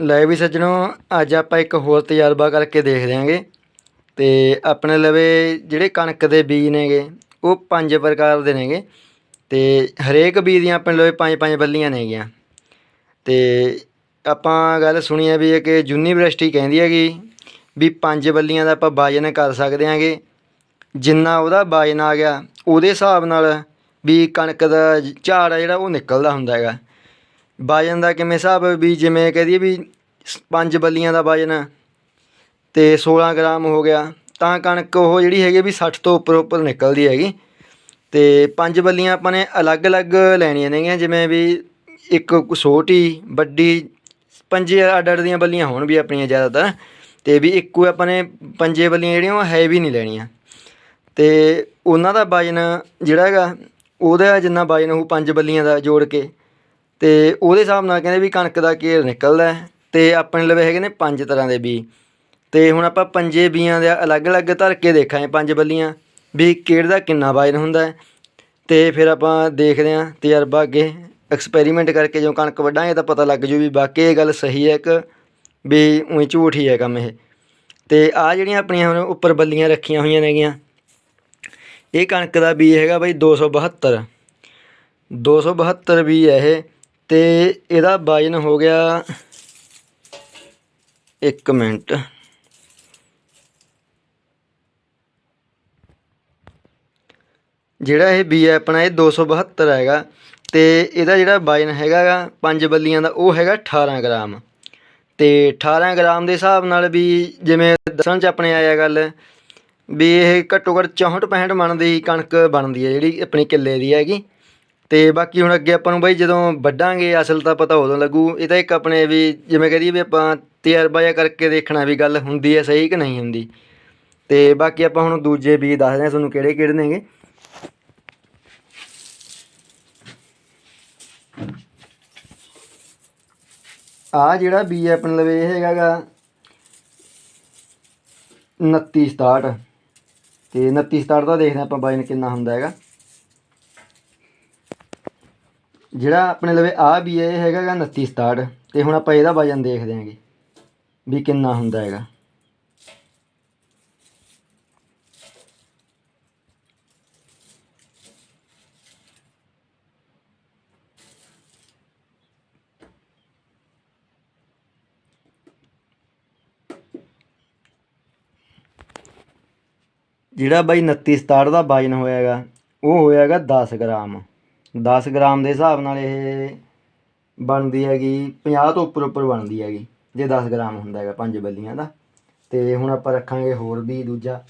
ਲੈ ਵੀ ਸੱਜਣੋ, ਅੱਜ ਆਪਾਂ ਇੱਕ ਹੋਰ ਤਜਰਬਾ ਕਰਕੇ ਦੇਖ ਦਿਆਂਗੇ। ਤੇ ਆਪਣੇ ਲਵੇ ਜਿਹੜੇ ਕਣਕ ਦੇ ਬੀਜ ਨੇਗੇ, ਉਹ ਪੰਜ ਪ੍ਰਕਾਰ ਦੇ ਨੇਗੇ। ਤੇ ਹਰੇਕ ਬੀਜ ਦੀਆਂ ਆਪਣੇ ਲਵੇ ਪੰਜ ਪੰਜ ਬੱਲੀਆਂ ਨੇਗੀਆਂ। ਤੇ ਆਪਾਂ ਗੱਲ ਸੁਣੀ ਹੈ ਵੀ ਇਹ ਕਿ ਯੂਨੀਵਰਸਿਟੀ ਕਹਿੰਦੀ ਹੈਗੀ ਵੀ ਪੰਜ ਬੱਲੀਆਂ ਦਾ ਆਪਾਂ ਵਾਜਨ ਕਰ ਸਕਦੇ ਹਾਂਗੇ ਜਿੰਨਾ ਉਹਦਾ ਵਾਜਨ ਆ ਗਿਆ, ਉਹਦੇ ਹਿਸਾਬ ਨਾਲ ਵੀ ਕਣਕ ਦਾ ਝਾੜ ਆ ਜਿਹੜਾ, ਉਹ ਨਿਕਲਦਾ ਹੁੰਦਾ ਹੈਗਾ। ਵਜਨ ਦਾ ਕਿਵੇਂ ਹਿਸਾਬ ਵੀ ਜਿਵੇਂ ਕਹਿ ਦਈਏ ਵੀ ਸ- ਪੰਜ ਬੱਲੀਆਂ ਦਾ ਵਜਨ ਅਤੇ 16 ਗ੍ਰਾਮ ਹੋ ਗਿਆ, ਤਾਂ ਕਣਕ ਉਹ ਜਿਹੜੀ ਹੈਗੀ ਵੀ 60 ਤੋਂ ਉੱਪਰ ਉੱਪਰ ਨਿਕਲਦੀ ਹੈਗੀ। ਤੇ ਪੰਜ ਬੱਲੀਆਂ ਆਪਾਂ ਨੇ ਅਲੱਗ-ਅਲੱਗ ਲੈਣੀਆਂ ਨੇਗੀਆਂ, ਜਿਵੇਂ ਵੀ ਇੱਕ ਛੋਟੀ, ਵੱਡੀ, ਪੰਜੇ ਅੱਡ ਅੱਡ ਦੀਆਂ ਬੱਲੀਆਂ ਹੋਣ ਵੀ ਆਪਣੀਆਂ ਜ਼ਿਆਦਾਤਰ, ਤੇ ਵੀ ਇੱਕੋ ਆਪਾਂ ਨੇ ਪੰਜੇ ਬੱਲੀਆਂ ਜਿਹੜੀਆਂ ਉਹ ਹੈ ਵੀ ਨਹੀਂ ਲੈਣੀਆਂ। ਤੇ ਉਹਨਾਂ ਦਾ ਵਜਨ ਜਿਹੜਾ ਹੈਗਾ, ਉਹਦਾ ਜਿੰਨਾ ਵਜਨ ਉਹ ਪੰਜ ਬੱਲੀਆਂ ਦਾ ਜੋੜ ਕੇ ਤੇ ਉਹਦੇ ਹਿਸਾਬ ਨਾਲ ਕਹਿੰਦੇ ਵੀ ਕਣਕ ਦਾ ਘੇਰ ਨਿਕਲਦਾ ਹੈ ਤੇ ਆਪਣੇ ਲਵੇ ਹੈਗੇ ਨੇ ਪੰਜ ਤਰ੍ਹਾਂ ਦੇ ਬੀ ਤੇ ਹੁਣ ਆਪਾਂ ਪੰਜੇ ਬੀਆਂ ਦੇ ਅਲੱਗ-ਅਲੱਗ ਧਰ ਕੇ ਦੇਖਾਂਗੇ ਪੰਜ ਬੱਲੀਆਂ, ਵੀ ਕਿਹੜੇ ਦਾ ਕਿੰਨਾ ਵਜਨ ਹੁੰਦਾ ਹੈ। ਤੇ ਫਿਰ ਆਪਾਂ ਦੇਖਦੇ ਹਾਂ ਤਜਰਬਾ ਅੱਗੇ ਐਕਸਪੈਰੀਮੈਂਟ ਕਰਕੇ ਜਦੋਂ ਕਣਕ ਵੱਢਾਂਗੇ ਤਾਂ ਪਤਾ ਲੱਗ ਜੂ ਵੀ ਵਾਕਈ ਇਹ ਗੱਲ ਸਹੀ ਹੈ ਕਿ ਵੀ ਉਹੀ ਝੂਠ ਹੀ ਹੈ ਕੰਮ ਇਹ। ਤੇ ਆ ਜਿਹੜੀਆਂ ਆਪਣੀਆਂ ਹੁਣ ਉੱਪਰ ਬੱਲੀਆਂ ਰੱਖੀਆਂ ਹੋਈਆਂ ਨੇਗੀਆਂ, ਇਹ ਕਣਕ ਦਾ ਬੀ ਹੈਗਾ ਬਾਈ 272 272 ਬੀ ਹੈ ਇਹ। ਤੇ ਇਹਦਾ ਵਜਨ ਹੋ ਗਿਆ 1 ਮਿੰਟ। ਜਿਹੜਾ ਇਹ ਬੀ ਹੈ ਆਪਣਾ, ਇਹ 272 ਹੈਗਾ ਤੇ ਇਹਦਾ ਜਿਹੜਾ ਵਜਨ ਹੈਗਾ ਪੰਜ ਬੱਲੀਆਂ ਦਾ, ਉਹ ਹੈਗਾ 18 ਗ੍ਰਾਮ। ਤੇ 18 ਗ੍ਰਾਮ ਦੇ ਹਿਸਾਬ ਨਾਲ ਵੀ ਜਿਵੇਂ ਦੱਸਣ ਚ ਆਪਣੇ ਆਇਆ ਗੱਲ ਵੀ ਇਹ ਘੱਟੋ ਘੱਟ 64 65 ਮਣ ਦੀ ਕਣਕ ਬਣਦੀ ਹੈ, ਜਿਹੜੀ ਆਪਣੀ ਕਿੱਲੇ ਦੀ ਹੈਗੀ। ਅਤੇ ਬਾਕੀ ਹੁਣ ਅੱਗੇ ਆਪਾਂ ਨੂੰ ਬਾਈ ਜਦੋਂ ਵੱਢਾਂਗੇ, ਅਸਲ ਤਾਂ ਪਤਾ ਉਦੋਂ ਲੱਗੂ। ਇਹ ਤਾਂ ਇੱਕ ਆਪਣੇ ਵੀ ਜਿਵੇਂ ਕਹਦੀਏ ਵੀ ਆਪਾਂ ਤਜਰਬਾ ਜਿਹਾ ਕਰਕੇ ਦੇਖਣਾ ਵੀ ਗੱਲ ਹੁੰਦੀ ਹੈ ਸਹੀ ਕਿ ਨਹੀਂ ਹੁੰਦੀ। ਅਤੇ ਬਾਕੀ ਆਪਾਂ ਹੁਣ ਦੂਜੇ ਬੀਜ ਦੱਸਦੇ ਹਾਂ ਤੁਹਾਨੂੰ ਕਿਹੜੇ ਕਿਹੜੇ ਨੇਗੇ। ਆ ਜਿਹੜਾ ਬੀ ਆਪਣੇ ਲਵੇ, ਇਹ ਹੈਗਾ ਗਾ 29 67 ਤੇ 29 67 ਦਾ ਦੇਖਦੇ ਹਾਂ ਆਪਾਂ ਵਜਨ ਕਿੰਨਾ ਹੁੰਦਾ ਹੈਗਾ। ਜਿਹੜਾ ਆਪਣੇ ਲਵੇ ਆ ਵੀ ਹੈ, ਇਹ ਹੈਗਾ ਗਾ 29 67 ਤੇ ਹੁਣ ਆਪਾਂ ਇਹਦਾ ਵਜਨ ਦੇਖਦੇ ਹਾਂਗੇ ਵੀ ਕਿੰਨਾ ਹੁੰਦਾ ਹੈਗਾ। ਜਿਹੜਾ ਬਾਈ 29 67 ਦਾ ਵਜਨ ਹੋਇਆਗਾ ਉਹ ਹੋਇਆਗਾ 10 ਗ੍ਰਾਮ। 10 ਗ੍ਰਾਮ ਦੇ ਹਿਸਾਬ ਨਾਲ ਇਹ ਬਣਦੀ ਹੈਗੀ 50 ਤੋਂ ਉੱਪਰ ਉੱਪਰ ਬਣਦੀ ਹੈਗੀ, ਜੇ 10 ਗ੍ਰਾਮ ਹੁੰਦਾ ਹੈਗਾ ਪੰਜ ਬੱਲੀਆਂ ਦਾ। ਤੇ ਹੁਣ ਆਪਾਂ ਰੱਖਾਂਗੇ ਹੋਰ ਵੀ ਦੂਜਾ।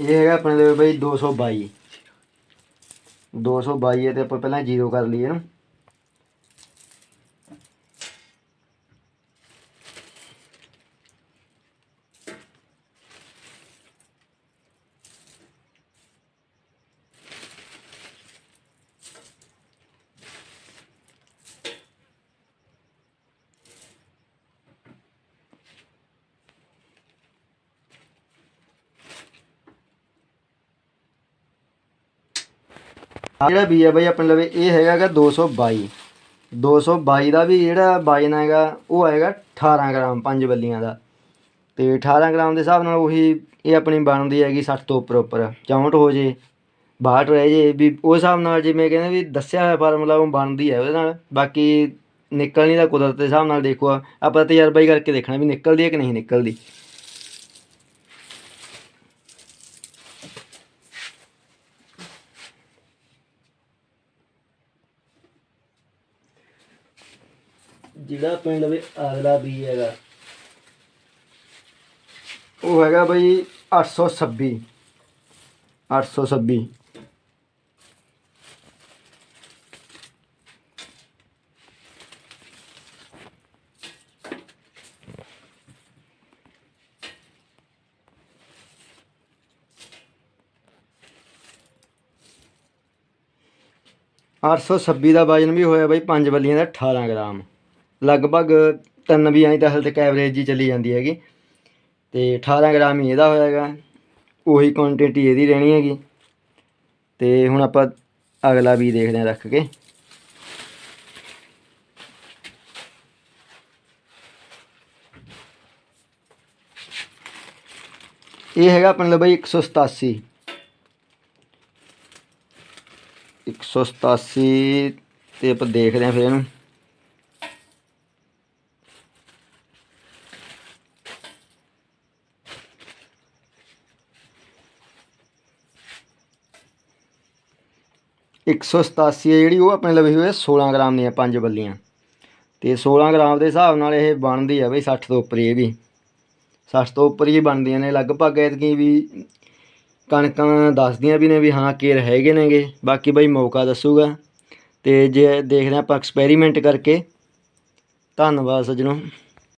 ਇਹ ਹੈਗਾ ਆਪਣੇ ਲਈ ਬਈ 222 222 ਹੈ ਤੇ ਆਪਾਂ ਪਹਿਲਾਂ ਜ਼ੀਰੋ ਕਰ ਲਈਏ ਇਹਨੂੰ। ਆਹ ਜਿਹੜਾ ਬੀ ਹੈ ਬਾਈ, ਆਪਣੇ ਲਵੇ, ਇਹ ਹੈਗਾ ਗਾ 222 222 ਦਾ ਵੀ ਜਿਹੜਾ ਵਜਨ ਹੈਗਾ, ਉਹ ਹੈਗਾ 18 ਗ੍ਰਾਮ ਪੰਜ ਬੱਲੀਆਂ ਦਾ। ਤੇ 18 ਗ੍ਰਾਮ ਦੇ ਹਿਸਾਬ ਨਾਲ ਉਹੀ ਇਹ ਆਪਣੀ ਬਣਦੀ ਹੈਗੀ 60 ਤੋਂ ਉੱਪਰ ਉੱਪਰ। 64 ਹੋ ਜੇ 62 ਰਹਿ ਜੇ, ਵੀ ਉਸ ਹਿਸਾਬ ਨਾਲ ਜਿਵੇਂ ਕਹਿੰਦੇ ਵੀ ਦੱਸਿਆ ਹੋਇਆ ਫਾਰਮੂਲਾ ਉਹ ਬਣਦੀ ਹੈ ਉਹਦੇ ਨਾਲ। ਬਾਕੀ ਨਿਕਲਣੀ ਦਾ ਕੁਦਰਤ ਦੇ ਹਿਸਾਬ ਨਾਲ ਦੇਖੋ ਆਪਾਂ ਤਜਰਬਾ ਹੀ ਕਰਕੇ ਦੇਖਣਾ ਵੀ ਨਿਕਲਦੀ ਹੈ ਕਿ ਨਹੀਂ ਨਿਕਲਦੀ। ਜਿਹੜਾ ਪਿੰਡ ਵਿੱਚ ਅਗਲਾ ਬੀ ਹੈਗਾ। ਉਹ ਹੈਗਾ ਬਈ 826 826 826 ਦਾ ਵਜਨ ਵੀ ਹੋਇਆ ਬਈ ਪੰਜ ਬੱਲੀਆਂ ਦਾ 18 ਗ੍ਰਾਮ। ਲਗਭਗ ਤਿੰਨ ਵੀ ਐਂ ਤਾਂ ਹਲ ਤੱਕ ਐਵਰੇਜ ਹੀ ਚੱਲੀ ਜਾਂਦੀ ਹੈਗੀ। ਤੇ 18 ਗ੍ਰਾਮ ਹੀ ਇਹਦਾ ਹੋਇਆਗਾ ਉਹੀ ਕੁਆਂਟੀਟੀ ਇਹਦੀ ਰਹਿਣੀ ਹੈਗੀ। ਤੇ ਹੁਣ ਆਪਾਂ ਅਗਲਾ ਵੀ ਦੇਖਦੇ ਹਾਂ ਰੱਖ ਕੇ। ਇਹ ਹੈਗਾ ਆਪਣੇ ਲਈ ਬਈ 187 187 ਤੇ ਆਪਾਂ ਦੇਖਦੇ ਹਾਂ ਫਿਰ ਇਹਨੂੰ। ਇੱਕ ਸੌ ਸਤਾਸੀ ਹੈ ਜਿਹੜੀ, ਉਹ ਆਪਣੇ ਲਵੇ ਹੋਏ 16 ਗ੍ਰਾਮ ਦੀਆਂ ਪੰਜ ਬੱਲੀਆਂ। ਤੇ 16 ਗ੍ਰਾਮ ਦੇ ਹਿਸਾਬ ਨਾਲ ਇਹ ਬਣਦੀ ਆ ਬਈ 60 ਤੋਂ ਉੱਪਰ ਹੀ ਇਹ ਵੀ। 60 ਤੋਂ ਉੱਪਰ ਹੀ ਬਣਦੀਆਂ ਨੇ। ਲਗਭਗ ਐਤਕੀ ਵੀ ਕਣਕਾਂ ਦੱਸਦੀਆਂ ਵੀ ਨੇ ਵੀ ਹਾਂ ਕੇਰ ਹੈਗੇ ਨੇਗੇ। ਬਾਕੀ ਬਈ ਮੌਕਾ ਦੱਸੂਗਾ। ਤੇ ਜੇ ਦੇਖਦੇ ਹਾਂ ਆਪਾਂ ਐਕਸਪੈਰੀਮੈਂਟ ਕਰਕੇ। ਧੰਨਵਾਦ ਸੱਜਣੋ।